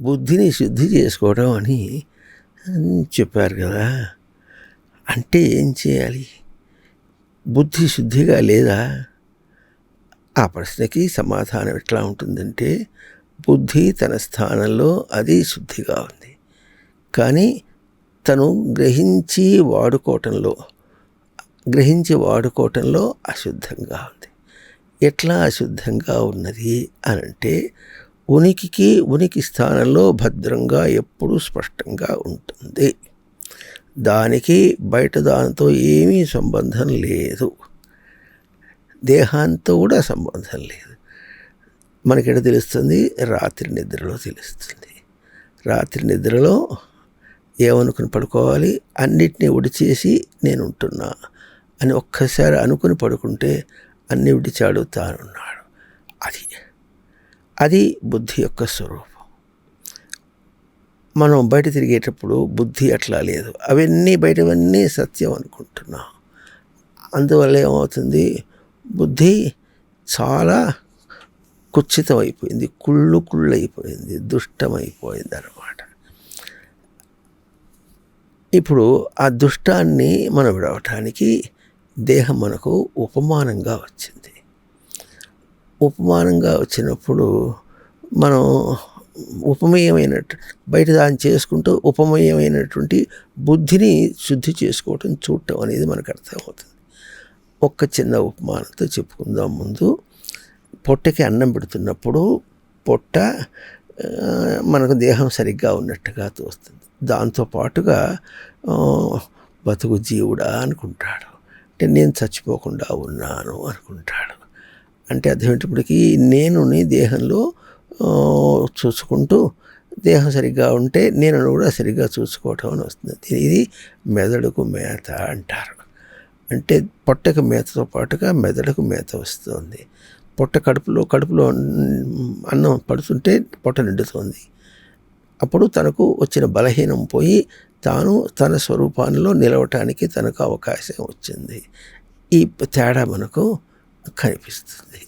బుద్ధిని శుద్ధి చేసుకోవడం అని చెప్పారు కదా. అంటే ఏం చేయాలి? బుద్ధి శుద్ధిగా లేదా? ఆ ప్రశ్నకి సమాధానం ఎట్లా ఉంటుందంటే బుద్ధి తన స్థానంలో అది శుద్ధిగా ఉంది. కానీ తను గ్రహించి వాడుకోవటంలో గ్రహించి వాడుకోవటంలో అశుద్ధంగా ఉంది. ఎట్లా అశుద్ధంగా ఉన్నది అని అంటే ఉనికికి ఉనికి స్థానంలో భద్రంగా ఎప్పుడూ స్పష్టంగా ఉంటుంది. దానికి బయట దానితో ఏమీ సంబంధం లేదు. దేహాంతో కూడా సంబంధం లేదు. మనకెట తెలుస్తుంది? రాత్రి నిద్రలో తెలుస్తుంది. రాత్రి నిద్రలో ఏమనుకుని పడుకోవాలి? అన్నిటినీ ఉడిచేసి నేను ఉంటున్నా అని ఒక్కసారి అనుకుని పడుకుంటే అన్ని విడిచాడు తానున్నాడు అది అది బుద్ధి యొక్క స్వరూపం. మనం బయట తిరిగేటప్పుడు బుద్ధి అట్లా లేదు. అవన్నీ బయటవన్నీ సత్యం అనుకుంటున్నాం. అందువల్ల ఏమవుతుంది? బుద్ధి చాలా కుచ్చితం అయిపోయింది కుళ్ళు కుళ్ళు అయిపోయింది దుష్టమైపోయింది అనమాట ఇప్పుడు ఆ దుష్టాన్ని మనం విడవటానికి దేహం మనకు ఉపమానంగా వచ్చింది. ఉపమానంగా వచ్చినప్పుడు మనం ఉపమేయమైనట్టు బయట దాన్ని చేసుకుంటూ ఉపమేయమైనటువంటి బుద్ధిని శుద్ధి చేసుకోవటం చూడటం అనేది మనకు అర్థమవుతుంది. ఒక్క చిన్న ఉపమానంతో చెప్పుకుందాం ముందు. పొట్టకి అన్నం పెడుతున్నప్పుడు పొట్ట మనకు దేహం సరిగ్గా ఉన్నట్టుగా తోస్తుంది. దాంతో పాటుగా బతుకు జీవుడా అనుకుంటాడు. అంటే నేను చచ్చిపోకుండా ఉన్నాను అనుకుంటాడు. అంటే అర్థమయ్యేటప్పటికి నేనుని దేహంలో చూసుకుంటూ దేహం సరిగ్గా ఉంటే నేను కూడా సరిగ్గా చూసుకోవటం అని వస్తుంది. ఇది మెదడుకు మేత అంటారు. అంటే పొట్టకు మేతతో పాటుగా మెదడుకు మేత వస్తుంది. పొట్ట కడుపులో కడుపులో అన్నం పడుతుంటే పొట్ట నిండుతుంది. అప్పుడు తనకు వచ్చిన బలహీనం పోయి తాను తన స్వరూపాల్లో నిలవటానికి తనకు అవకాశం వచ్చింది. ఈ తేడా మనకు కనిపిస్తుంది